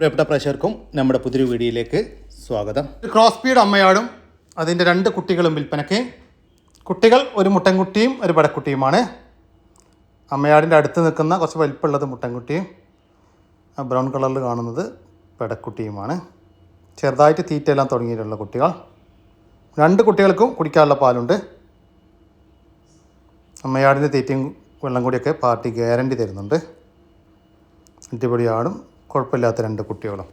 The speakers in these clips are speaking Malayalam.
പ്രിയപ്പെട്ട പ്രേക്ഷകർക്കും നമ്മുടെ പുതിയൊരു വീഡിയോയിലേക്ക് സ്വാഗതം. ക്രോസ് സ്പീഡ് അമ്മയാടും അതിന്റെ രണ്ട് കുട്ടികളും വിൽപ്പനയ്ക്ക്. കുട്ടികൾ ഒരു മുട്ടൻകുട്ടിയും ഒരു പടക്കുട്ടിയുമാണ്. അമ്മയാടിന്റെ അടുത്ത് നിൽക്കുന്ന കുറച്ച് വലിപ്പമുള്ളത് മുട്ടൻകുട്ടിയും ബ്രൗൺ കളറിൽ കാണുന്നത് പെടക്കുട്ടിയുമാണ്. ചെറുതായിട്ട് തീറ്റയെല്ലാം തുടങ്ങിയിട്ടുള്ള കുട്ടികൾ. രണ്ട് കുട്ടികൾക്കും കുടിക്കാനുള്ള പാലുണ്ട്. അമ്മയാടിന്റെ തീറ്റയും വെള്ളം കൂടിയൊക്കെ പാർട്ടി ഗ്യാരണ്ടി തരുന്നുണ്ട്. അടിപൊളി ആടും കുഴപ്പമില്ലാത്ത രണ്ട് കുട്ടികളും.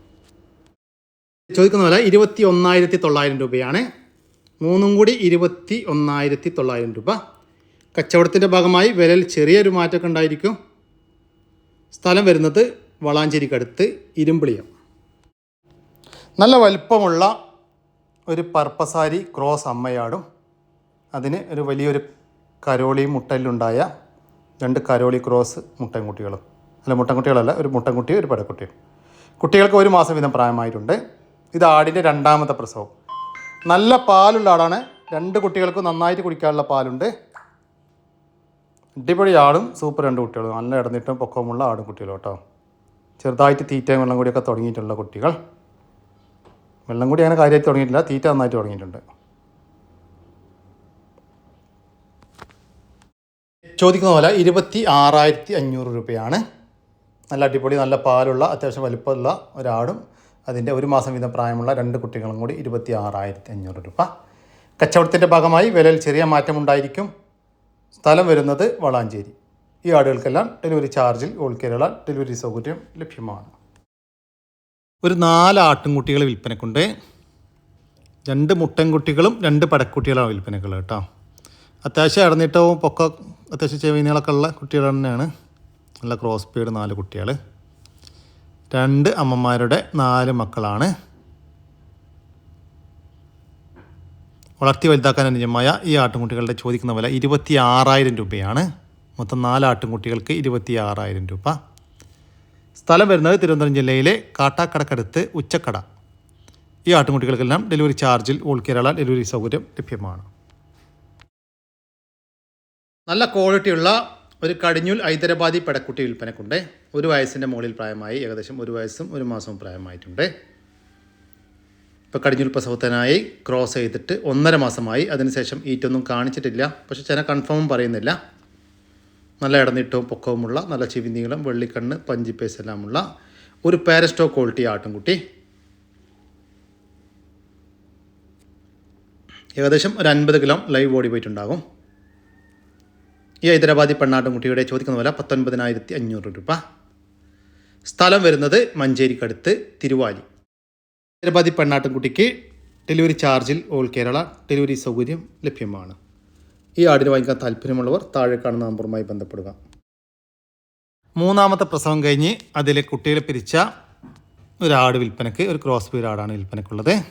ചോദിക്കുന്ന പോലെ ഇരുപത്തി ഒന്നായിരത്തി തൊള്ളായിരം രൂപയാണ്. മൂന്നും കൂടി ഇരുപത്തി ഒന്നായിരത്തി തൊള്ളായിരം രൂപ. കച്ചവടത്തിന്റെ ഭാഗമായി വിലയിൽ ചെറിയൊരു മാറ്റമൊക്കെ ഉണ്ടായിരിക്കും. സ്ഥലം വരുന്നത് വളാഞ്ചേരിക്കടുത്ത് ഇരുമ്പിളിയം. നല്ല വലിപ്പമുള്ള ഒരു പർപ്പസാരി ക്രോസ് അമ്മയാടും. അതിന് ഒരു വലിയൊരു കരോളി മുട്ടലുണ്ടായ രണ്ട് കരോളി ക്രോസ് മുട്ടൻകുട്ടികളും. അല്ല മുട്ടൻകുട്ടികളല്ല ഒരു മുട്ടൻകുട്ടിയും ഒരു പടക്കുട്ടിയും കുട്ടികൾക്ക് ഒരു മാസം വീതം പ്രായമായിട്ടുണ്ട്. ഇത് ആടിന്റെ രണ്ടാമത്തെ പ്രസവം. നല്ല പാലുള്ള ആടാണ്. രണ്ട് കുട്ടികൾക്കും നന്നായിട്ട് കുടിക്കാനുള്ള പാലുണ്ട്. അടിപൊളി ആടും സൂപ്പർ രണ്ട് കുട്ടികളും. നല്ല ഇടന്നിട്ടും പൊക്കമുള്ള ആടും കുട്ടികളും കേട്ടോ. ചെറുതായിട്ട് തീറ്റയും വെള്ളം കൂടിയൊക്കെ തുടങ്ങിയിട്ടുള്ള കുട്ടികൾ. വെള്ളം കൂടി അങ്ങനെ കാര്യമായിട്ട് തുടങ്ങിയിട്ടില്ല. തീറ്റ നന്നായിട്ട് തുടങ്ങിയിട്ടുണ്ട്. ചോദിക്കുന്ന പോലെ ഇരുപത്തി ആറായിരത്തി അഞ്ഞൂറ് രൂപയാണ്. നല്ല അടിപൊളി നല്ല പാലുള്ള അത്യാവശ്യം വലിപ്പമുള്ള ഒരാടും. അതിന്റെ ഒരു മാസം വീതം പ്രായമുള്ള രണ്ട് കുട്ടികളും കൂടി ഇരുപത്തി ആറായിരത്തി അഞ്ഞൂറ് രൂപ. കച്ചവടത്തിന്റെ ഭാഗമായി വിലയിൽ ചെറിയ മാറ്റമുണ്ടായിരിക്കും. സ്ഥലം വരുന്നത് വളാഞ്ചേരി. ഈ ആടുകൾക്കെല്ലാം ഡെലിവറി ചാർജിൽ ഓൾ കേരള ഡെലിവറി സൗകര്യം ലഭ്യമാണ്. ഒരു നാല് ആട്ടിൻകുട്ടികൾ വിൽപ്പനക്കുണ്ട്. രണ്ട് മുട്ടൻകുട്ടികളും രണ്ട് പടക്കുട്ടികളാണ് വിൽപ്പനക്കുള്ളത് കേട്ടോ. അത്യാവശ്യം ഇടന്നിട്ടവും പൊക്ക അത്യാവശ്യം ചെവിനീളൊക്കെ ഉള്ള കുട്ടികൾ തന്നെയാണ്. നല്ല ക്രോസ് പേഡ് നാല് കുട്ടികൾ രണ്ട് അമ്മമാരുടെ നാല് മക്കളാണ്. വളർത്തി വലുതാക്കാൻ അനുജമായ ഈ ആട്ടിൻകുട്ടികളുടെ ചോദിക്കുന്ന വില ഇരുപത്തി ആറായിരം രൂപയാണ്. മൊത്തം നാല് ആട്ടിൻകുട്ടികൾക്ക് ഇരുപത്തി ആറായിരം രൂപ. സ്ഥലം വരുന്നത് തിരുവനന്തപുരം ജില്ലയിലെ കാട്ടാക്കടക്കടുത്ത് ഉച്ചക്കട. ഈ ആട്ടിൻകുട്ടികൾക്കെല്ലാം ഡെലിവറി ചാർജിൽ ഓൾ കേരള ഡെലിവറി സൗകര്യം ലഭ്യമാണ്. നല്ല ക്വാളിറ്റിയുള്ള ഒരു കടിഞ്ഞൂൽ ഹൈദരാബാദി പെടക്കുട്ടി വിൽപ്പനക്കുണ്ട്. ഒരു വയസ്സിന്റെ മുകളിൽ പ്രായമായി ഏകദേശം ഒരു വയസ്സും ഒരു മാസവും പ്രായമായിട്ടുണ്ട്. ഇപ്പോൾ കടിഞ്ഞൂൽ പ്രസവത്തിനായി ക്രോസ് ചെയ്തിട്ട് ഒന്നര മാസമായി. അതിനുശേഷം ഈറ്റൊന്നും കാണിച്ചിട്ടില്ല. പക്ഷെ ചില കൺഫേമും പറയുന്നില്ല. നല്ല ഇടനീട്ടവും പൊക്കവുമുള്ള നല്ല ചിവിനീളം വെള്ളിക്കണ്ണ് പഞ്ചിപ്പേസ് എല്ലാമുള്ള ഒരു പാരസ്റ്റോ ക്വാളിറ്റി ആട്ടുംകുട്ടി. ഏകദേശം ഒരു അൻപത് കിലോ ലൈവ് ബോഡി വെയിറ്റ് ഉണ്ടാകും. ഈ ഹൈദരാബാദി പെണ്ണാട്ടുംകുട്ടിയുടെ ചോദിക്കുന്ന വില പത്തൊൻപതിനായിരത്തി അഞ്ഞൂറ് രൂപ. സ്ഥലം വരുന്നത് മഞ്ചേരിക്കടുത്ത് തിരുവാലി. ഹൈദരാബാദി പെണ്ണാട്ടുംകുട്ടിക്ക് ഡെലിവറി ചാർജിൽ ഓൾ കേരള ഡെലിവറി സൗകര്യം ലഭ്യമാണ്. ഈ ആടിന് വാങ്ങിക്കാൻ താല്പര്യമുള്ളവർ താഴെ കാണുന്ന നമ്പറുമായി ബന്ധപ്പെടുക. മൂന്നാമത്തെ പ്രസവം കഴിഞ്ഞ് അതിലെ കുട്ടികളെ പിരിച്ച ഒരാട് വിൽപ്പനയ്ക്ക് ഒരു ക്രോസ് ബീഡ് ആടാണ് വിൽപ്പനയ്ക്കുള്ളത്.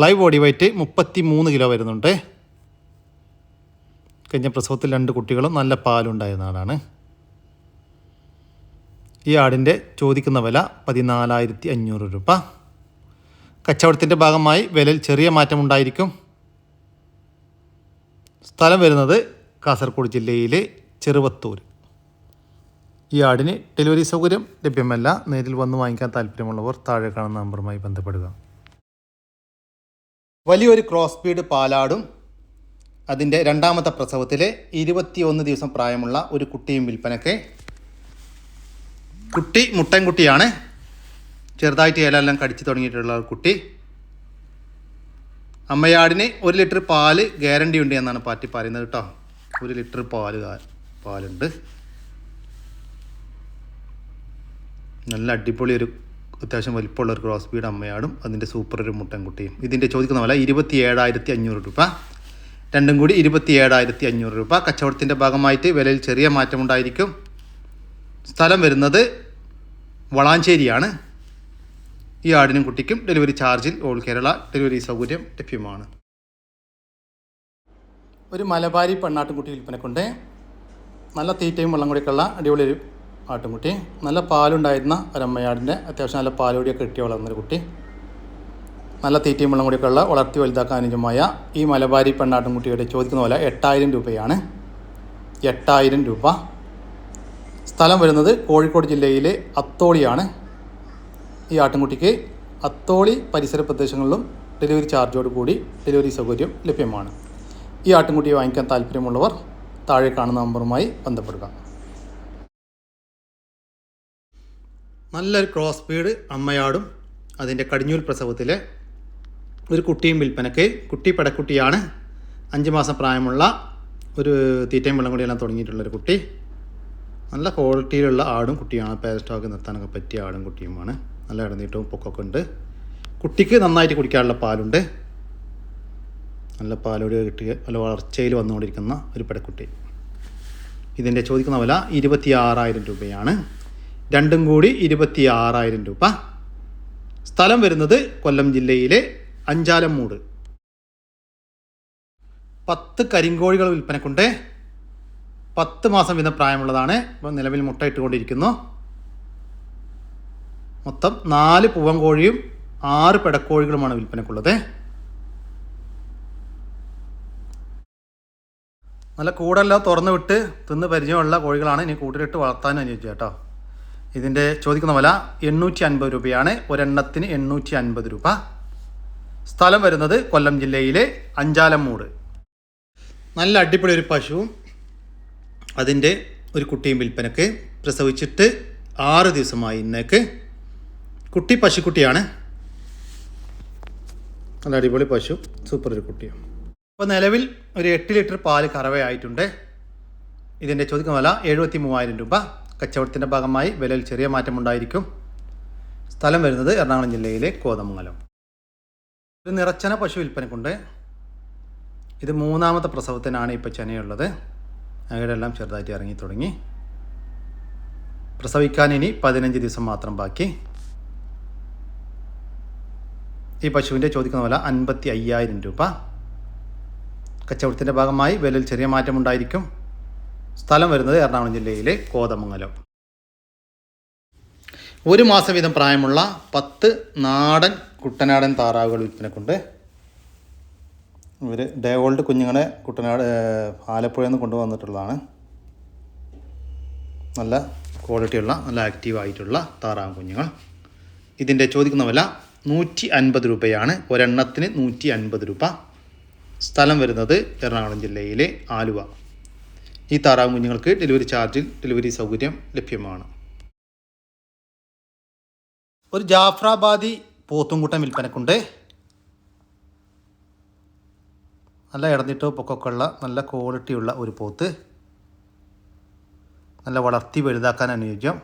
ലൈവ് ബോഡി വെയിറ്റ് മുപ്പത്തി മൂന്ന് കിലോ വരുന്നുണ്ട്. കഴിഞ്ഞ പ്രസവത്തിൽ രണ്ട് കുട്ടികളും നല്ല പാലുണ്ടായ നാടാണ് ഈ ആടിന്റെ ചോദിക്കുന്ന വില പതിനാലായിരത്തി അഞ്ഞൂറ് രൂപ. കച്ചവടത്തിന്റെ ഭാഗമായി വിലയിൽ ചെറിയ മാറ്റമുണ്ടായിരിക്കും. സ്ഥലം വരുന്നത് കാസർഗോഡ് ജില്ലയിലെ ചെറുവത്തൂർ ഈ ആടിന് ഡെലിവറി സൗകര്യം ലഭ്യമല്ല. നേരിൽ വന്ന് വാങ്ങിക്കാൻ താല്പര്യമുള്ളവർ താഴെ കാണുന്ന നമ്പറുമായി ബന്ധപ്പെടുക. വലിയൊരു ക്രോസ് ബീഡ് പാലാടും അതിന്റെ രണ്ടാമത്തെ പ്രസവത്തിൽ ഇരുപത്തിയൊന്ന് ദിവസം പ്രായമുള്ള ഒരു കുട്ടിയും വിൽപ്പനയ്ക്ക്. കുട്ടി മുട്ടൻകുട്ടിയാണ് ചെറുതായിട്ട് ഇലയെല്ലാം കടിച്ചു തുടങ്ങിയിട്ടുള്ള ഒരു കുട്ടി. അമ്മയാടിന് ഒരു ലിറ്റർ പാൽ ഗ്യാരണ്ടി ഉണ്ട് എന്നാണ് പാറ്റി പറയുന്നത് കേട്ടോ. ഒരു ലിറ്റർ പാൽ പാലുണ്ട്. നല്ല അടിപൊളി ഒരു അത്യാവശ്യം വലിപ്പമുള്ള ഒരു ക്രോസ് ബീഡ് അമ്മയാടും അതിന്റെ സൂപ്പർ ഒരു മുട്ടൻകുട്ടിയും ഇതിന്റെ ചോദിക്കുന്ന പോലെ ഇരുപത്തി ഏഴായിരത്തി അഞ്ഞൂറ് രൂപ. രണ്ടും കൂടി ഇരുപത്തി ഏഴായിരത്തി അഞ്ഞൂറ് രൂപ. കച്ചവടത്തിന്റെ ഭാഗമായിട്ട് വിലയിൽ ചെറിയ മാറ്റമുണ്ടായിരിക്കും. സ്ഥലം വരുന്നത് വളാഞ്ചേരിയാണ്. ഈ ആടിനും കുട്ടിക്കും ഡെലിവറി ചാർജിൽ ഓൾ കേരള ഡെലിവറി സൗകര്യം ലഭ്യമാണ്. ഒരു മലബാരി പെണ്ണാട്ടുംകുട്ടി വിൽപ്പനക്കുണ്ട്. നല്ല തീറ്റയും വെള്ളം കൂടിയൊക്കെയുള്ള അടിപൊളി ഒരു ആട്ടുംകുട്ടി. നല്ല പാലുണ്ടായിരുന്ന ഒരമ്മയാടിന്റെ അത്യാവശ്യം നല്ല പാലുകൂടിയൊക്കെ കിട്ടി വളർന്നൊരു കുട്ടി. നല്ല തീറ്റയും വെള്ളം കൂടിയൊക്കെയുള്ള വളർത്തി വലുതാക്കാൻ അനുജമായ ഈ മലബാരി പെണ്ണാട്ടുംകുട്ടിയുടെ ചോദിക്കുന്ന പോലെ എട്ടായിരം രൂപയാണ്. എട്ടായിരം രൂപ. സ്ഥലം വരുന്നത് കോഴിക്കോട് ജില്ലയിലെ അത്തോളിയാണ്. ഈ ആട്ടിൻകുട്ടിക്ക് അത്തോളി പരിസര പ്രദേശങ്ങളിലും ഡെലിവറി ചാർജോട് കൂടി ഡെലിവറി സൗകര്യം ലഭ്യമാണ്. ഈ ആട്ടിൻകുട്ടിയെ വാങ്ങിക്കാൻ താല്പര്യമുള്ളവർ താഴെ കാണുന്ന നമ്പറുമായി ബന്ധപ്പെടുക. നല്ലൊരു ക്രോസ് സ്പീഡ് അമ്മയാടും അതിന്റെ കടിഞ്ഞൂൽ പ്രസവത്തിലെ ഒരു കുട്ടിയും വിൽപ്പനക്ക് കുട്ടി പടക്കുട്ടിയാണ്. അഞ്ച് മാസം പ്രായമുള്ള ഒരു തീറ്റയും വെള്ളം കൂടിയെല്ലാം തുടങ്ങിയിട്ടുള്ളൊരു കുട്ടി. നല്ല ക്വാളിറ്റിയിലുള്ള ആടും കുട്ടിയാണ്. പേര സ്റ്റോക്ക് നിർത്താനൊക്കെ പറ്റിയ ആടും കുട്ടിയുമാണ്. നല്ല ഇടനീട്ടവും പൊക്കൊക്കെ ഉണ്ട്. കുട്ടിക്ക് നന്നായിട്ട് കുടിക്കാനുള്ള പാലുണ്ട്. നല്ല പാലോട് കിട്ടിയ നല്ല വളർച്ചയിൽ വന്നുകൊണ്ടിരിക്കുന്ന ഒരു പടക്കുട്ടി. ഇതിന്റെ ചോദിക്കുന്ന വില ഇരുപത്തി ആറായിരം രൂപയാണ്. രണ്ടും കൂടി ഇരുപത്തി ആറായിരം രൂപ. സ്ഥലം വരുന്നത് കൊല്ലം ജില്ലയിലെ അഞ്ചാലമ്മൂട് പത്ത് കരിങ്കോഴികൾ വിൽപ്പനക്കുണ്ട്. പത്ത് മാസം വീതം പ്രായമുള്ളതാണ്. ഇപ്പോൾ നിലവിൽ മുട്ട ഇട്ടുകൊണ്ടിരിക്കുന്നു. മൊത്തം നാല് പൂവൻ കോഴിയും ആറ് പെടക്കോഴികളുമാണ് വിൽപ്പനക്കുള്ളത്. നല്ല കൂടെല്ലാം തുറന്നു വിട്ട് തിന്ന് പരിചയമുള്ള കോഴികളാണ് ഇനി കൂട്ടിലിട്ട് വളർത്താൻ അനുയോജ്യം കേട്ടോ. ഇതിന്റെ ചോദിക്കുന്ന വില എണ്ണൂറ്റി അൻപത് രൂപയാണ്. ഒരെണ്ണത്തിന് എണ്ണൂറ്റി അൻപത് രൂപ. സ്ഥലം വരുന്നത് കൊല്ലം ജില്ലയിലെ അഞ്ചാലമ്മൂട് നല്ല അടിപൊളി ഒരു പശുവും അതിന്റെ ഒരു കുട്ടിയും വിൽപ്പനക്ക് പ്രസവിച്ചിട്ട് ആറ് ദിവസമായി ഇന്നേക്ക്. കുട്ടി പശുക്കുട്ടിയാണ്. നല്ല അടിപൊളി പശു. സൂപ്പർ ഒരു കുട്ടിയാണ് അപ്പോൾ നിലവിൽ ഒരു എട്ട് ലിറ്റർ പാൽ കറവയായിട്ടുണ്ട്. ഇതിന്റെ ചോദ്യം വില എഴുപത്തി മൂവായിരം രൂപ. കച്ചവടത്തിന്റെ ഭാഗമായി വിലയിൽ ചെറിയ മാറ്റമുണ്ടായിരിക്കും. സ്ഥലം വരുന്നത് എറണാകുളം ജില്ലയിലെ കോതമംഗലം. ഒരു നിറച്ചന പശു വിൽപ്പനക്കുണ്ട്. ഇത് മൂന്നാമത്തെ പ്രസവത്തിനാണ് ഇപ്പോൾ ചെനയുള്ളത്. അകടെല്ലാം ചെറുതായിട്ട് ഇറങ്ങി തുടങ്ങി. പ്രസവിക്കാൻ ഇനി പതിനഞ്ച് ദിവസം മാത്രം ബാക്കി. ഈ പശുവിന്റെ ചോദിക്കുന്ന വില അൻപത്തി അയ്യായിരം രൂപ. കച്ചവടത്തിന്റെ ഭാഗമായി വിലയിൽ ചെറിയ മാറ്റമുണ്ടായിരിക്കും. സ്ഥലം വരുന്നത് എറണാകുളം ജില്ലയിലെ കോതമംഗലം. ഒരു മാസം വീതം പ്രായമുള്ള പത്ത് നാടൻ കുട്ടനാടൻ താറാവുകൾ വിൽപ്പനക്കുണ്ട്. ഇവർ ഡേ ഓൾഡ് കുഞ്ഞുങ്ങളെ കുട്ടനാട് ആലപ്പുഴയിൽ നിന്ന് കൊണ്ടുവന്നിട്ടുള്ളതാണ്. നല്ല ക്വാളിറ്റിയുള്ള നല്ല ആക്റ്റീവ് ആയിട്ടുള്ള താറാവ് കുഞ്ഞുങ്ങൾ. ഇതിന്റെ ചോദിക്കുന്ന വില നൂറ്റി അൻപത് രൂപയാണ്. ഒരെണ്ണത്തിന് നൂറ്റി അൻപത് രൂപ. സ്ഥലം വരുന്നത് എറണാകുളം ജില്ലയിലെ ആലുവ. ഈ താറാവ് കുഞ്ഞുങ്ങൾക്ക് ഡെലിവറി ചാർജിൽ ഡെലിവറി സൗകര്യം ലഭ്യമാണ്. ഒരു ജാഫ്രാബാദി പോത്തുംകൂട്ടം വിൽപ്പനക്കുണ്ട്. നല്ല ഇടന്നിട്ടോ പൊക്കൊക്കെ ഉള്ള നല്ല ക്വാളിറ്റിയുള്ള ഒരു പോത്ത്. നല്ല വളർത്തി വലുതാക്കാൻ അനുയോജ്യം.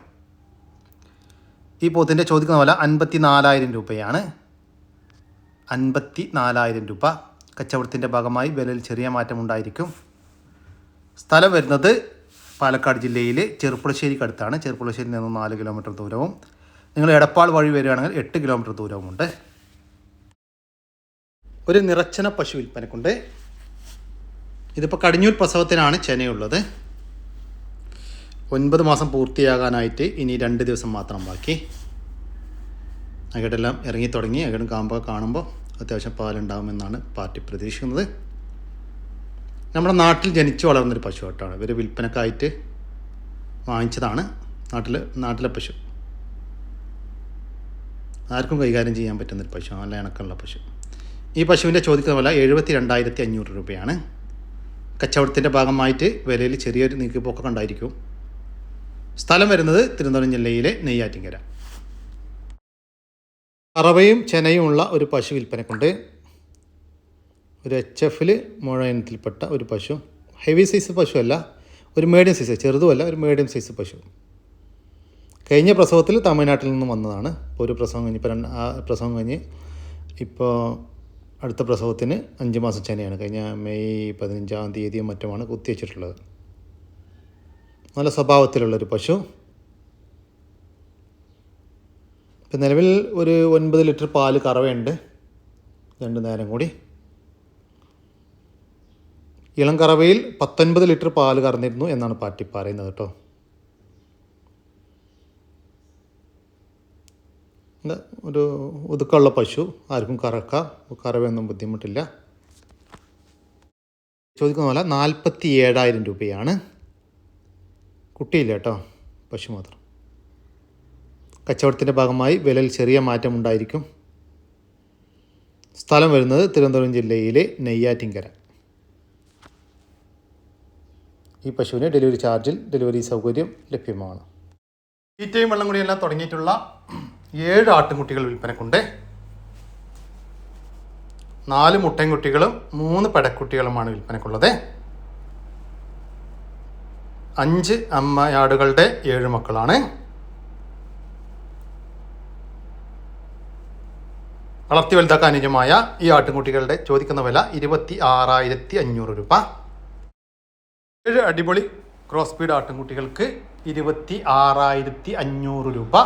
ഈ പോത്തിന്റെ ചോദിക്കുന്ന വില അൻപത്തി നാലായിരം രൂപയാണ്. അൻപത്തി നാലായിരം രൂപ. കച്ചവടത്തിന്റെ ഭാഗമായി വിലയിൽ ചെറിയ മാറ്റമുണ്ടായിരിക്കും സ്ഥലം വരുന്നത് പാലക്കാട് ജില്ലയിൽ ചെറുപ്പുളശ്ശേരിക്ക് അടുത്താണ്. ചെറുപ്പുളശ്ശേരിയിൽ നിന്ന് നാല് കിലോമീറ്റർ ദൂരവും നിങ്ങൾ എടപ്പാൾ വഴി വരികയാണെങ്കിൽ എട്ട് കിലോമീറ്റർ ദൂരവുമുണ്ട്. ഒരു നിറച്ചന പശു വിൽപ്പനക്കുണ്ട്. ഇതിപ്പോൾ കടിഞ്ഞൂൽ പ്രസവത്തിനാണ് ചെനയുള്ളത്. ഒൻപത് മാസം പൂർത്തിയാകാനായിട്ട് ഇനി രണ്ട് ദിവസം മാത്രം ബാക്കി. അകടെല്ലാം ഇറങ്ങി തുടങ്ങി അകടും കാമ്പ് കാണുമ്പോൾ അത്യാവശ്യം പാലുണ്ടാകുമെന്നാണ് പാർട്ടി പ്രതീക്ഷിക്കുന്നത്. നമ്മുടെ നാട്ടിൽ ജനിച്ചു വളർന്നൊരു പശു കേട്ടാണ് ഇവർ വിൽപ്പനക്കായിട്ട് വാങ്ങിച്ചതാണ്. നാട്ടിൽ നാട്ടിലെ പശു. ആർക്കും കൈകാര്യം ചെയ്യാൻ പറ്റുന്നൊരു പശു നല്ല ഇണക്കമുള്ള പശു. ഈ പശുവിന്റെ ചോദിക്കുന്ന വില എഴുപത്തി രണ്ടായിരത്തി അഞ്ഞൂറ് രൂപയാണ്. കച്ചവടത്തിന്റെ ഭാഗമായിട്ട് വിലയിൽ ചെറിയൊരു നീക്കുപോക്കൊക്കെ കണ്ടായിരിക്കും സ്ഥലം വരുന്നത് തിരുവനന്തപുരം ജില്ലയിലെ നെയ്യാറ്റിങ്കര. അറവയും ചെനയുമുള്ള ഒരു പശു വിൽപ്പനക്കുണ്ട്. ഒരു എച്ച് എഫിൽ മുഴ ഇനത്തിൽപ്പെട്ട ഒരു പശു. ഹെവി സൈസ് പശുവല്ല ഒരു മീഡിയം സൈസ് ചെറുതുമല്ല ഒരു മീഡിയം സൈസ് പശു. കഴിഞ്ഞ പ്രസവത്തിൽ തമിഴ്നാട്ടിൽ നിന്നും വന്നതാണ്. ഇപ്പോൾ ഒരു പ്രസവം കഴിഞ്ഞ് രണ്ട് ആ പ്രസവം കഴിഞ്ഞ് ഇപ്പോൾ അടുത്ത പ്രസവത്തിന് അഞ്ച് മാസം ചെനയാണ് കഴിഞ്ഞ മെയ് പതിനഞ്ചാം തീയതിയും മറ്റുമാണ് കുത്തിവെച്ചിട്ടുള്ളത് നല്ല സ്വഭാവത്തിലുള്ളൊരു പശു. ഇപ്പം നിലവിൽ ഒരു ഒൻപത് ലിറ്റർ പാൽ കറവയുണ്ട്. രണ്ട് നേരം കൂടി. ഇളം കറവയിൽ പത്തൊൻപത് ലിറ്റർ പാൽ കറന്നിരുന്നു എന്നാണ് പാർട്ടി പറയുന്നത് കേട്ടോ. ഒരു ഒതുക്കമുള്ള പശു ആർക്കും കറക്കാം കറവയൊന്നും ബുദ്ധിമുട്ടില്ല. ചോദിക്കുന്ന പോലെ നാൽപ്പത്തി ഏഴായിരം രൂപയാണ്. കുട്ടിയില്ല കേട്ടോ പശു മാത്രം. കച്ചവടത്തിന്റെ ഭാഗമായി വിലയിൽ ചെറിയ മാറ്റമുണ്ടായിരിക്കും സ്ഥലം വരുന്നത് തിരുവനന്തപുരം ജില്ലയിലെ നെയ്യാറ്റിങ്കര ഈ പശുവിന് ഡെലിവറി ചാർജിൽ ഡെലിവറി സൗകര്യം ലഭ്യമാണ്. തീറ്റയും വെള്ളം കൂടിയെല്ലാം തുടങ്ങിയിട്ടുള്ള ഏഴ് ആട്ടിൻകുട്ടികൾ വിൽപ്പനക്കുണ്ട്. നാല് മുട്ടൻകുട്ടികളും മൂന്ന് പെടക്കുട്ടികളുമാണ് വിൽപ്പനക്കുള്ളത്. അഞ്ച് അമ്മയാടുകളുടെ ഏഴ് മക്കളാണ്. വളർത്തി വലുതാക്കാൻ അനുജമായ ഈ ആട്ടിൻകുട്ടികളുടെ ചോദിക്കുന്ന വില ഇരുപത്തി ആറായിരത്തി അഞ്ഞൂറ് രൂപ. ഏഴ് അടിപൊളി ക്രോസ് ആട്ടുംകുട്ടികൾക്ക് ഇരുപത്തി ആറായിരത്തി അഞ്ഞൂറ് രൂപ.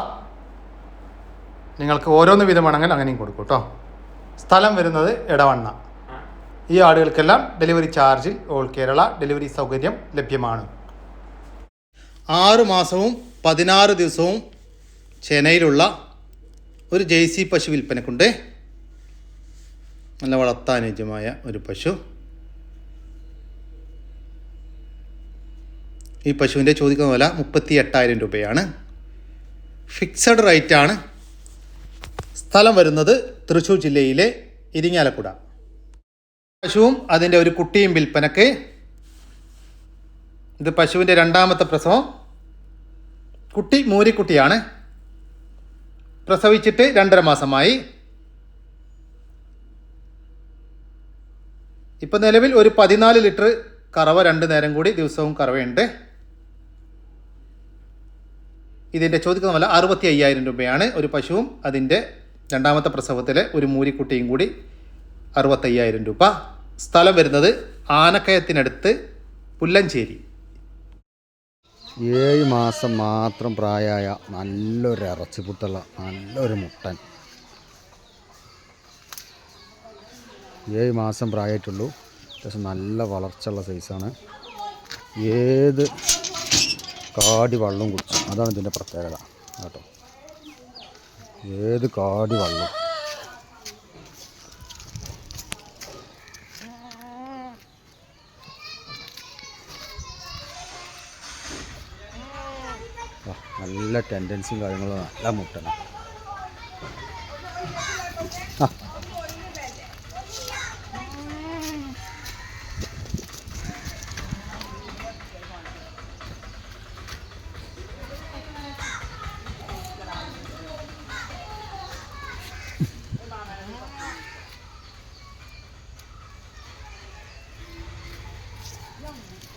നിങ്ങൾക്ക് ഓരോന്ന് വീതം വേണമെങ്കിൽ അങ്ങനെയും കൊടുക്കും കേട്ടോ. സ്ഥലം വരുന്നത് ഇടവണ്ണ ഈ ആടുകൾക്കെല്ലാം ഡെലിവറി ചാർജിൽ ഓൾ കേരള ഡെലിവറി സൗകര്യം ലഭ്യമാണ്. ആറു മാസവും പതിനാറ് ദിവസവും ചെന്നൈയിലുള്ള ഒരു ജെയ്സി പശു വിൽപ്പനക്കുണ്ട്. നല്ല വളർത്താനുജ്യമായ ഒരു പശു. ഈ പശുവിന്റെ ചോദിക്കുന്ന വില മുപ്പത്തി എട്ടായിരം രൂപയാണ് ഫിക്സഡ് റേറ്റാണ് സ്ഥലം വരുന്നത് തൃശ്ശൂർ ജില്ലയിലെ ഇരിങ്ങാലക്കുട. പശുവും അതിന്റെ ഒരു കുട്ടിയും വിൽപ്പനക്ക്. ഇത് പശുവിന്റെ രണ്ടാമത്തെ പ്രസവം. കുട്ടി മൂരിക്കുട്ടിയാണ്. പ്രസവിച്ചിട്ട് രണ്ടര മാസമായി. ഇപ്പം നിലവിൽ ഒരു പതിനാല് ലിറ്റർ കറവ രണ്ട് നേരം കൂടി ദിവസവും കറവയുണ്ട്. ഇതിന്റെ ചോദിക്കുന്ന വില അറുപത്തി അയ്യായിരം രൂപയാണ് ഒരു പശുവും അതിന്റെ രണ്ടാമത്തെ പ്രസവത്തിലെ ഒരു മൂരിക്കുട്ടിയും കൂടി അറുപത്തയ്യായിരം രൂപ. സ്ഥലം വരുന്നത് ആനക്കയത്തിനടുത്ത് പുല്ലഞ്ചേരി. ഏഴ് മാസം മാത്രം പ്രായമായ നല്ലൊരു ഇറച്ചിപുത്തുള്ള നല്ലൊരു മുട്ടൻ. ഏഴ് മാസം പ്രായമായിട്ടുള്ളൂ. അത്യാവശ്യം നല്ല വളർച്ചയുള്ള സൈസാണ്. ഏത് കാടി വള്ളം കുടിച്ചു. അതാണ് ഇതിന്റെ പ്രത്യേകത. കേട്ടോ. ഏത് കാടി വള്ളം നല്ല ടെൻഡൻസിയും കാര്യങ്ങളും നല്ല മുട്ടണം ആ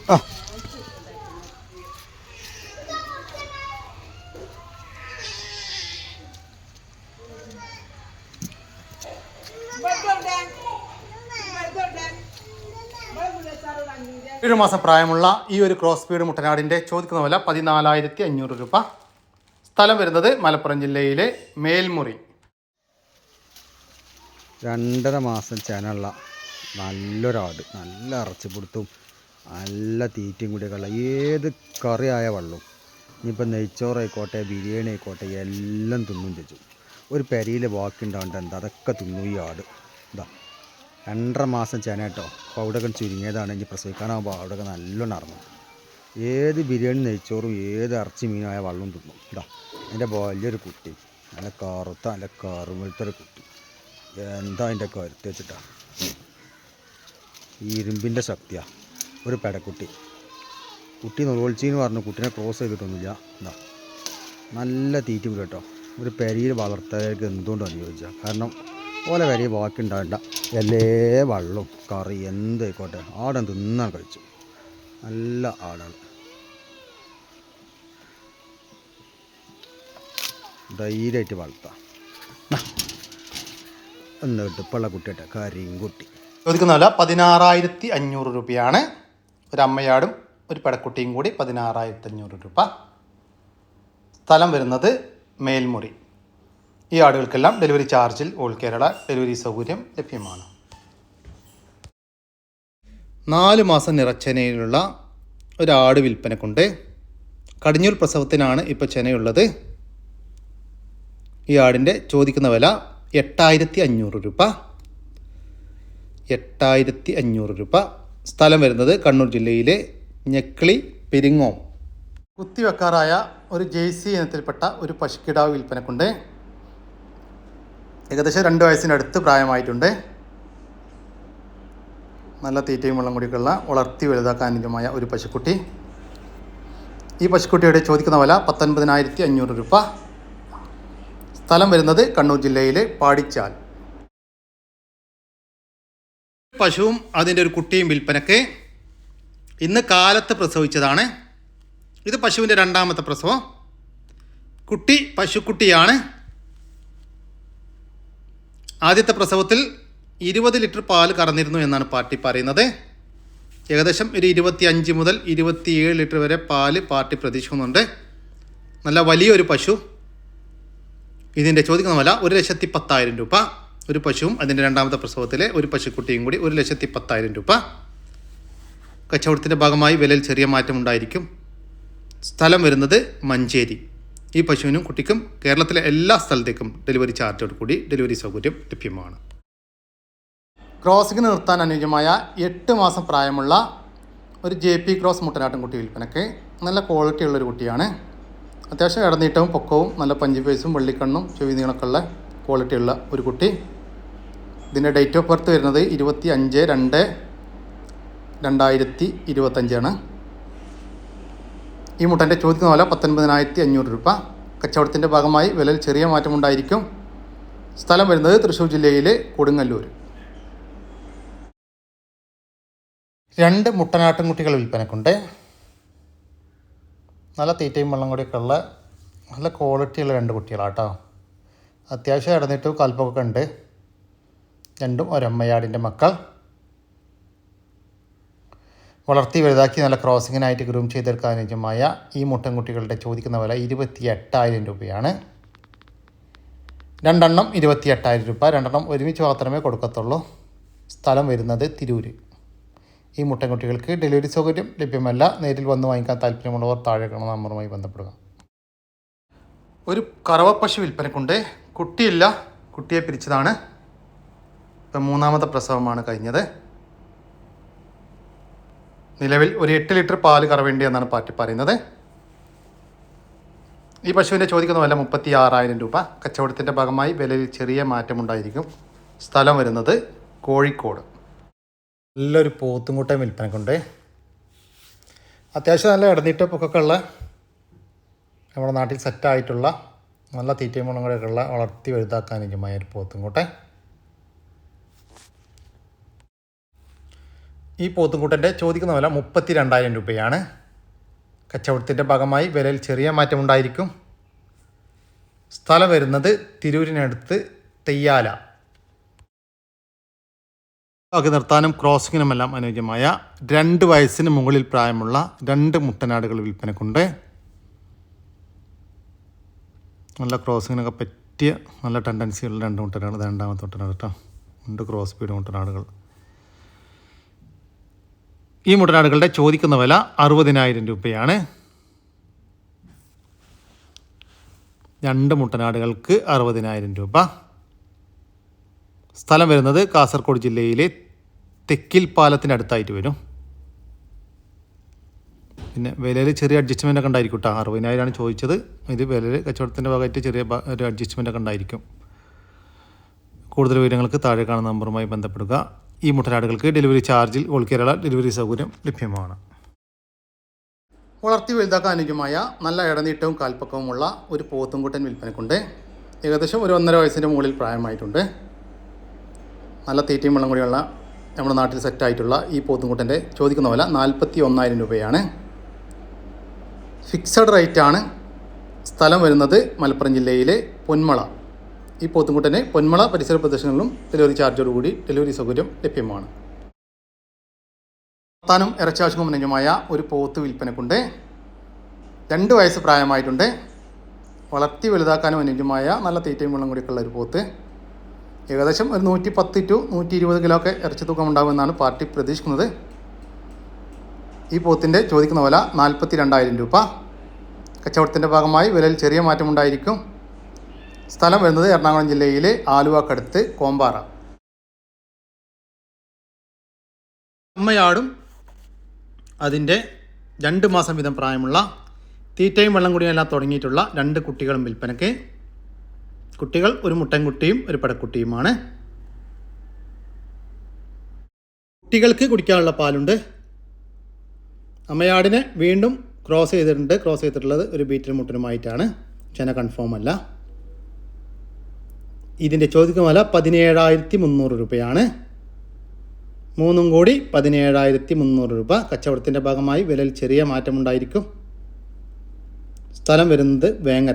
ആ ഏഴ് മാസം പ്രായമുള്ള ഈ ഒരു ക്രോസ് സ്പീഡ് മുട്ടനാടിന്റെ ചോദിക്കുന്ന വില പതിനാലായിരത്തി അഞ്ഞൂറ് രൂപ. സ്ഥലം വരുന്നത് മലപ്പുറം ജില്ലയിലെ മേൽമുറി. രണ്ടര മാസം ചെനുള്ള നല്ലൊരാട് നല്ല ഇറച്ചിപ്പിടുത്തും നല്ല തീറ്റയും കൂടിയൊക്കെ ഉള്ള ഏത് കറിയായ വെള്ളവും ഇനിയിപ്പോൾ നെയ്ച്ചോറായിക്കോട്ടെ ബിരിയാണി ആയിക്കോട്ടെ എല്ലാം തിന്നും ചേച്ചു. ഒരു പെരയിൽ ബാക്കി ഉണ്ടാവേണ്ട എന്താ? അതൊക്കെ തിന്നു ഈ ആട്. ഇതാ രണ്ടര മാസം ചേന കേട്ടോ. അപ്പോൾ അവിടെയൊക്കെ ചുരുങ്ങിയതാണ്. ഇനി പ്രസവിക്കാനാകുമ്പോൾ അവിടെയൊക്കെ നല്ലോണം ഇറങ്ങും ഏത് ബിരിയാണി നെയ്ച്ചോറും ഏത് ഇറച്ചി മീനായ വള്ളം തിന്നും. ഇതാ എന്റെ വലിയൊരു കുട്ടി. നല്ല കറുത്ത നല്ല കറുമുലത്തൊരു കുട്ടി. എന്താ അതിന്റെ കരുത്ത് വെച്ചിട്ടാ? ഈ ഇരുമ്പിന്റെ ശക്തിയാണ് ഒരു പെടക്കുട്ടി. കുട്ടി നുറോൾച്ചി എന്ന് പറഞ്ഞു. കുട്ടീനെ ക്രോസ് ചെയ്തിട്ടൊന്നുമില്ല. എന്താ നല്ല തീറ്റ വിടും കേട്ടോ. ഒരു പെരിയിൽ വളർത്തലേക്ക് എന്തുകൊണ്ടാണ് ചോദിച്ചാൽ കാരണം ഓലെ വരെ ബാക്കി ഉണ്ടാവേണ്ട എല്ലേ വെള്ളവും കറി എന്തായിക്കോട്ടെ ആടൻ തിന്നാൻ കഴിച്ചു. നല്ല ആടാണ്. ധൈര്യമായിട്ട് വളർത്താം. എന്നിട്ട് ഇട്ടുപ്പുള്ള കുട്ടിയട്ടെ കരിയും കുട്ടി. ചോദിക്കുന്നതല്ല പതിനാറായിരത്തി അഞ്ഞൂറ് രൂപയാണ്. ഒരു അമ്മയാടും ഒരു പെടക്കുട്ടിയും കൂടി പതിനാറായിരത്തി അഞ്ഞൂറ് രൂപ. സ്ഥലം വരുന്നത് മേൽമുറി. ഈ ആടുകൾക്കെല്ലാം ഡെലിവറി ചാർജിൽ ഓൾ കേരള ഡെലിവറി സൗകര്യം ലഭ്യമാണ്. നാല് മാസം നിറച്ചനയിലുള്ള ഒരാട് ആട് വിൽപ്പനക്കുണ്ട് കടിഞ്ഞൂർ പ്രസവത്തിനാണ് ഇപ്പോൾ ചെനയുള്ളത്. ഈ ആടിന്റെ ചോദിക്കുന്ന വില എട്ടായിരത്തി അഞ്ഞൂറ് രൂപ. എട്ടായിരത്തി അഞ്ഞൂറ് രൂപ. സ്ഥലം വരുന്നത് കണ്ണൂർ ജില്ലയിലെ ഞെക്കിളി പെരിങ്ങോം. കുത്തിവെക്കാറായ ഒരു ജേഴ്സി ഇനത്തിൽപ്പെട്ട ഒരു പശുക്കിടാവ് വിൽപ്പനക്കുണ്ട് ഏകദേശം രണ്ട് വയസ്സിന്റെ വയസ്സിനടുത്ത് പ്രായമായിട്ടുണ്ട്. നല്ല തീറ്റയും വെള്ളം കുടിക്കുള്ള വളർത്തി വലുതാക്കാൻ ഒരു പശുക്കുട്ടി. ഈ പശുക്കുട്ടിയുടെ ചോദിക്കുന്ന വില പത്തൊൻപതിനായിരത്തി അഞ്ഞൂറ് രൂപ. സ്ഥലം വരുന്നത് കണ്ണൂർ ജില്ലയിലെ പാടിച്ചാൽ. പശുവും അതിന്റെ ഒരു കുട്ടിയും വിൽപ്പനക്ക് ഇന്ന് കാലത്ത് പ്രസവിച്ചതാണ്. ഇത് പശുവിന്റെ രണ്ടാമത്തെ പ്രസവം. കുട്ടി പശുക്കുട്ടിയാണ്. ആദ്യത്തെ പ്രസവത്തിൽ ഇരുപത് ലിറ്റർ പാൽ കറന്നിരുന്നു എന്നാണ് പാർട്ടി പറയുന്നത്. ഏകദേശം ഒരു ഇരുപത്തി അഞ്ച് മുതൽ ഇരുപത്തിയേഴ് ലിറ്റർ വരെ പാൽ പാർട്ടി പ്രതീക്ഷിക്കുന്നുണ്ട്. നല്ല വലിയൊരു പശു. ഇതിന്റെ ചോദിക്കുന്ന വില ഒരു ലക്ഷത്തി പത്തായിരം രൂപ. ഒരു പശുവും അതിന്റെ രണ്ടാമത്തെ പ്രസവത്തിലെ ഒരു പശുക്കുട്ടിയും കൂടി ഒരു ലക്ഷത്തി പത്തായിരം രൂപ. കച്ചവടത്തിന്റെ ഭാഗമായി വിലയിൽ ചെറിയ മാറ്റമുണ്ടായിരിക്കും. സ്ഥലം വരുന്നത് മഞ്ചേരി. ഈ പശുവിനും കുട്ടിക്കും കേരളത്തിലെ എല്ലാ സ്ഥലത്തേക്കും ഡെലിവറി ചാർജോട് കൂടി ഡെലിവറി സൗകര്യം ലഭ്യമാണ്. ക്രോസിങ്ങിന് നിർത്താൻ അനുയോജ്യമായ എട്ട് മാസം പ്രായമുള്ള ഒരു ജെ പി ക്രോസ് മുട്ടനാട്ടുംകുട്ടി വിൽപ്പനക്ക് നല്ല ക്വാളിറ്റി ഉള്ളൊരു കുട്ടിയാണ്. അത്യാവശ്യം ഇടനീട്ടവും പൊക്കവും നല്ല പഞ്ചി ഫേസും വെള്ളിക്കണ്ണും ചെവി നീളൊക്കെ ഉള്ള ക്വാളിറ്റി ഉള്ള ഒരു കുട്ടി. ഇതിന്റെ ഡേറ്റ് ഓഫ് ബർത്ത് വരുന്നത് ഇരുപത്തി അഞ്ച് രണ്ട് രണ്ടായിരത്തി ഇരുപത്തഞ്ചാണ്. ഈ മുട്ടന്റെ ചോദിക്കുന്ന വില പത്തൊൻപതിനായിരത്തി അഞ്ഞൂറ് രൂപ. കച്ചവടത്തിന്റെ ഭാഗമായി വിലയിൽ ചെറിയ മാറ്റമുണ്ടായിരിക്കും. സ്ഥലം വരുന്നത് തൃശ്ശൂർ ജില്ലയിലെ കൊടുങ്ങല്ലൂർ. രണ്ട് മുട്ടനാട്ടിൻകുട്ടികൾ വിൽപ്പനക്കുണ്ട്. നല്ല തീറ്റയും വെള്ളം കൂടിയൊക്കെ ഉള്ള നല്ല ക്വാളിറ്റിയുള്ള രണ്ട് കുട്ടികളാട്ടോ. അത്യാവശ്യം ഇടന്നിട്ടും കൽപ്പൊക്കെ ഉണ്ട്. രണ്ടും ഒരമ്മയാടിന്റെ മക്കൾ. വളർത്തി വലുതാക്കി നല്ല ക്രോസിങ്ങിനായിട്ട് ഗ്രൂം ചെയ്തെടുക്കാൻ അനുയോജ്യമായ ഈ മുട്ടൻകുട്ടികളുടെ ചോദിക്കുന്ന വില ഇരുപത്തി എട്ടായിരം രൂപയാണ്. രണ്ടെണ്ണം ഇരുപത്തി എട്ടായിരം രൂപ. രണ്ടെണ്ണം ഒരുമിച്ച് മാത്രമേ കൊടുക്കത്തുള്ളൂ. സ്ഥലം വരുന്നത് തിരൂര്. ഈ മുട്ടൻകുട്ടികൾക്ക് ഡെലിവറി സൗകര്യം ലഭ്യമല്ല. നേരിൽ വന്ന് വാങ്ങിക്കാൻ താല്പര്യമുള്ളവർ താഴെ കാണുന്ന നമ്പറുമായി ബന്ധപ്പെടുക. ഒരു കറവപ്പശു പശു വിൽപ്പനക്കുണ്ട്. കുട്ടിയില്ല. കുട്ടിയെ പിരിച്ചതാണ്. ഇപ്പം മൂന്നാമത്തെ പ്രസവമാണ് കഴിഞ്ഞത്. നിലവിൽ ഒരു എട്ട് ലിറ്റർ പാൽ കറവേണ്ടി എന്നാണ് പാർട്ടി പറയുന്നത്. ഈ പശുവിന്റെ ചോദിക്കുന്ന വില മുപ്പത്തി ആറായിരം രൂപ. കച്ചവടത്തിന്റെ ഭാഗമായി വിലയിൽ ചെറിയ മാറ്റമുണ്ടായിരിക്കും. സ്ഥലം വരുന്നത് കോഴിക്കോട്. നല്ലൊരു പോത്തുംകൂട്ടം വിൽപ്പനക്കുണ്ട്. അത്യാവശ്യം നല്ല ഇടനീട്ട പൊക്കൊക്കെ ഉള്ള നമ്മുടെ നാട്ടിൽ സെറ്റായിട്ടുള്ള നല്ല തീറ്റയും മുളകൊക്കെ ഉള്ള വളർത്തി വലുതാക്കാൻ അനുയോജ്യമായ ഒരു പോത്തുംകൂട്ടെ ഈ പോത്തുംകൂട്ടന്റെ ചോദിക്കുന്ന വില മുപ്പത്തി രണ്ടായിരം രൂപയാണ്. കച്ചവടത്തിന്റെ ഭാഗമായി വിലയിൽ ചെറിയ മാറ്റമുണ്ടായിരിക്കും സ്ഥലം വരുന്നത് തിരൂരിനടുത്ത് തെയ്യാല. ബാക്കി നിർത്താനും ക്രോസിങ്ങിനുമെല്ലാം അനുയോജ്യമായ രണ്ട് വയസ്സിന് മുകളിൽ പ്രായമുള്ള രണ്ട് മുട്ടനാടുകൾ വിൽപ്പനക്കുണ്ട്. നല്ല ക്രോസിങ്ങിനൊക്കെ പറ്റിയ നല്ല ടെൻഡൻസിയുള്ള രണ്ട് മുട്ടനാട് രണ്ടാമത്തെ മുട്ടനാട് കേട്ടോ. രണ്ട് ക്രോസ് സ്പീഡ് മുട്ടനാടുകൾ. ഈ മുട്ടനാടുകളുടെ ചോദിക്കുന്ന വില അറുപതിനായിരം രൂപയാണ്. രണ്ട് മുട്ടനാടുകൾക്ക് അറുപതിനായിരം രൂപ. സ്ഥലം വരുന്നത് കാസർഗോഡ് ജില്ലയിലെ തെക്കിൽ പാലത്തിനടുത്തായിട്ട് വരും. പിന്നെ വിലയിൽ ചെറിയ അഡ്ജസ്റ്റ്മെന്റ് ഒക്കെ ഉണ്ടായിരിക്കും കേട്ടോ. അറുപതിനായിരമാണ് ചോദിച്ചത്. ഇത് വിലയിൽ കച്ചവടത്തിന്റെ ഭാഗമായിട്ട് ചെറിയ ഒരു അഡ്ജസ്റ്റ്മെന്റ് ഒക്കെ ഉണ്ടായിരിക്കും. കൂടുതൽ വിവരങ്ങൾക്ക് താഴെ കാണുന്ന നമ്പറുമായി ബന്ധപ്പെടുക. ഈ മുട്ടനാടുകൾക്ക് ഡെലിവറി ചാർജിൽ ഓൾ കേരള ഡെലിവറി സൗകര്യം ലഭ്യമാണ്. വളർത്തി വലുതാക്കാൻ അനുയോജ്യമായ നല്ല ഇടനീട്ടവും കാൽപ്പക്കവുമുള്ള ഒരു പോത്തുംകുട്ടൻ വിൽപ്പനക്കുണ്ട്. ഏകദേശം ഒരു ഒന്നര വയസ്സിന്റെ മുകളിൽ പ്രായമായിട്ടുണ്ട്. നല്ല തീറ്റയും വെള്ളം കൂടിയുള്ള നമ്മുടെ നാട്ടിൽ സെറ്റായിട്ടുള്ള ഈ പോത്തുംകുട്ടന്റെ ചോദിക്കുന്ന വില നാൽപ്പത്തി ഒന്നായിരം രൂപയാണ് ഫിക്സഡ് റേറ്റാണ് സ്ഥലം വരുന്നത് മലപ്പുറം ജില്ലയിലെ പൊന്മള. ഈ പോത്തുംകുട്ടന് പൊന്മള പരിസര പ്രദേശങ്ങളിലും ഡെലിവറി ചാർജോടുകൂടി ഡെലിവറി സൗകര്യം ലഭ്യമാണ്. താനും ഇറച്ചാവശ്യം അനുയോജ്യമായ ഒരു പോത്ത് വിൽപ്പനക്കുണ്ട്. രണ്ട് വയസ്സ് പ്രായമായിട്ടുണ്ട്. വളർത്തി വലുതാക്കാനും അനുയോജ്യമായ നല്ല തീറ്റയും വെള്ളം കൂടിയൊക്കെയുള്ള ഒരു പോത്ത്. ഏകദേശം ഒരു നൂറ്റി പത്ത് ടു നൂറ്റി ഇരുപത് കിലോ ഒക്കെ ഇറച്ചി തൂക്കം ഉണ്ടാകുമെന്നാണ് പാർട്ടി പ്രതീക്ഷിക്കുന്നത്. ഈ പോത്തിന്റെ ചോദിക്കുന്ന വില നാൽപ്പത്തി രണ്ടായിരം രൂപ. കച്ചവടത്തിന്റെ ഭാഗമായി വിലയിൽ ചെറിയ മാറ്റമുണ്ടായിരിക്കും. സ്ഥലം വരുന്നത് എറണാകുളം ജില്ലയിലെ ആലുവക്കടുത്ത് കോമ്പാറ. അമ്മയാടും അതിന്റെ രണ്ട് മാസം വീതം പ്രായമുള്ള തീറ്റയും വെള്ളം കുടിയും എല്ലാം തുടങ്ങിയിട്ടുള്ള രണ്ട് കുട്ടികളും വിൽപ്പനയ്ക്ക്. കുട്ടികൾ ഒരു മുട്ടൻകുട്ടിയും ഒരു പടക്കുട്ടിയുമാണ്. കുട്ടികൾക്ക് കുടിക്കാനുള്ള പാലുണ്ട്. അമ്മയാടിനെ വീണ്ടും ക്രോസ് ചെയ്തിട്ടുണ്ട്. ക്രോസ് ചെയ്തിട്ടുള്ളത് ഒരു ബീറ്റർ മുട്ടനുമായിട്ടാണ്. ചെന കൺഫേം അല്ല. ഇതിന്റെ ചോദിക്കുന്ന വില പതിനേഴായിരത്തി മുന്നൂറ് രൂപയാണ്. മൂന്നും കൂടി പതിനേഴായിരത്തി മുന്നൂറ് രൂപ. കച്ചവടത്തിന്റെ ഭാഗമായി വിലയിൽ ചെറിയ മാറ്റമുണ്ടായിരിക്കും. സ്ഥലം വരുന്നത് വേങ്ങര.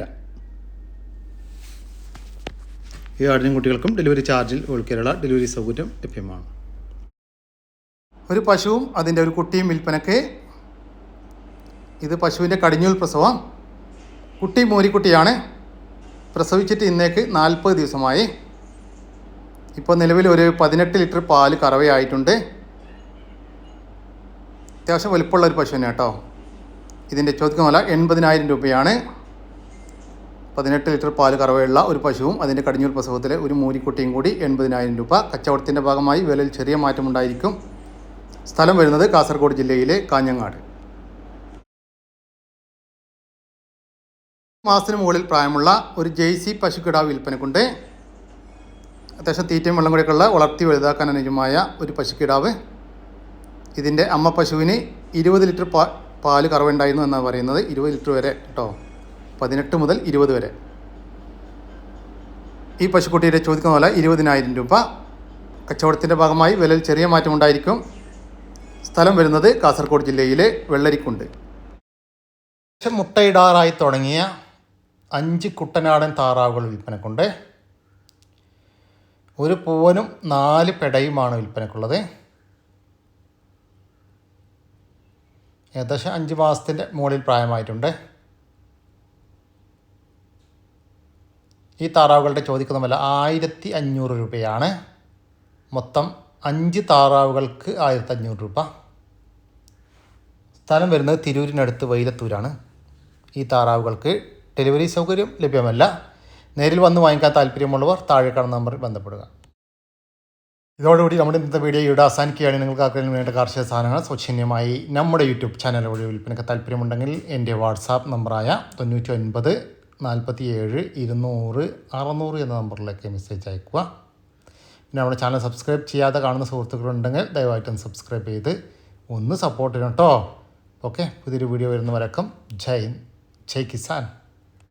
ഈ ആടിനും കുട്ടികൾക്കും ഡെലിവറി ചാർജിൽ ഓൾ കേരള ഡെലിവറി സൗകര്യം ലഭ്യമാണ്. ഒരു പശുവും അതിന്റെ ഒരു കുട്ടിയും വിൽപ്പനക്ക് ഇത് പശുവിന്റെ കടിഞ്ഞൂൽ പ്രസവം. കുട്ടി മോരിക്കുട്ടിയാണ്. പ്രസവിച്ചിട്ട് ഇന്നേക്ക് നാൽപ്പത് ദിവസമായി. ഇപ്പോൾ നിലവിൽ ഒരു പതിനെട്ട് ലിറ്റർ പാൽ കറവയായിട്ടുണ്ട്. അത്യാവശ്യം വലിപ്പമുള്ള ഒരു പശുവിനെ കേട്ടോ. ഇതിന്റെ വില എൺപതിനായിരം രൂപയാണ്. പതിനെട്ട് ലിറ്റർ പാൽ കറവയുള്ള ഒരു പശുവും അതിന്റെ കടിഞ്ഞൂൽ പ്രസവത്തിലെ ഒരു മൂരിക്കുട്ടിയും കൂടി എൺപതിനായിരം രൂപ. കച്ചവടത്തിന്റെ ഭാഗമായി വിലയിൽ ചെറിയ മാറ്റമുണ്ടായിരിക്കും. സ്ഥലം വരുന്നത് കാസർഗോഡ് ജില്ലയിലെ കാഞ്ഞങ്ങാട്. മാസത്തിന് മുകളിൽ പ്രായമുള്ള ഒരു ജെയ്സി പശുക്കിടാവ് വിൽപ്പനക്കുണ്ട്. അത്യാവശ്യം തീറ്റയും വെള്ളം കൂടിയൊക്കെയുള്ള വളർത്തി വലുതാക്കാൻ അനുജമായ ഒരു പശുക്കിടാവ്. ഇതിന്റെ അമ്മ പശുവിന് ഇരുപത് ലിറ്റർ പാ പാൽ കറവുണ്ടായിരുന്നു എന്നാണ് പറയുന്നത്. ഇരുപത് ലിറ്റർ വരെ കേട്ടോ പതിനെട്ട് മുതൽ ഇരുപത് വരെ. ഈ പശുക്കുട്ടിയുടെ ചോദിക്കുന്ന പോലെ ഇരുപതിനായിരം രൂപ. കച്ചവടത്തിന്റെ ഭാഗമായി വിലയിൽ ചെറിയ മാറ്റമുണ്ടായിരിക്കും സ്ഥലം വരുന്നത് കാസർഗോഡ് ജില്ലയിലെ വെള്ളരിക്കുണ്ട്. മുട്ടയിടാറായി തുടങ്ങിയ അഞ്ച് കുട്ടനാടൻ താറാവുകൾ വിൽപ്പനക്കുണ്ട്. ഒരു പൂവനും നാല് പെടയുമാണ് വിൽപ്പനക്കുള്ളത്. ഏകദേശം അഞ്ച് മാസത്തിന്റെ മുകളിൽ പ്രായമായിട്ടുണ്ട്. ഈ താറാവുകളുടെ ചോദിക്കുന്ന വില ആയിരത്തി അഞ്ഞൂറ് രൂപയാണ്. മൊത്തം അഞ്ച് താറാവുകൾക്ക് ആയിരത്തി അഞ്ഞൂറ് രൂപ. സ്ഥലം വരുന്നത് തിരൂരിനടുത്ത് വൈലത്തൂരാണ്. ഈ താറാവുകൾക്ക് ഡെലിവറി സൗകര്യം ലഭ്യമല്ല. നേരിൽ വന്ന് വാങ്ങിക്കാൻ താല്പര്യമുള്ളവർ താഴെ കാണുന്ന നമ്പറിൽ ബന്ധപ്പെടുക. ഇതോടുകൂടി നമ്മുടെ ഇന്നത്തെ വീഡിയോ ഇവിടെ അവസാനിക്കുകയാണ്. നിങ്ങൾക്ക് ആർക്കെങ്കിലും വേണ്ട കാർഷിക സാധനങ്ങൾ സൗജന്യമായി നമ്മുടെ യൂട്യൂബ് ചാനൽ വഴി വിൽപ്പനയ്ക്ക് താല്പര്യമുണ്ടെങ്കിൽ എന്റെ വാട്സാപ്പ് നമ്പറായ തൊണ്ണൂറ്റി ഒൻപത് നാൽപ്പത്തി ഏഴ് ഇരുന്നൂറ് അറുന്നൂറ് എന്ന നമ്പറിലേക്ക് മെസ്സേജ് അയക്കുക പിന്നെ നമ്മുടെ ചാനൽ സബ്സ്ക്രൈബ് ചെയ്യാതെ കാണുന്ന സുഹൃത്തുക്കളുണ്ടെങ്കിൽ ദയവായിട്ടും സബ്സ്ക്രൈബ് ചെയ്ത് ഒന്ന് സപ്പോർട്ട് ചെയ്യണം കേട്ടോ. ഓക്കെ പുതിയൊരു വീഡിയോ വരുന്നവരക്കം. ജയ് ജയ് കിസാൻ.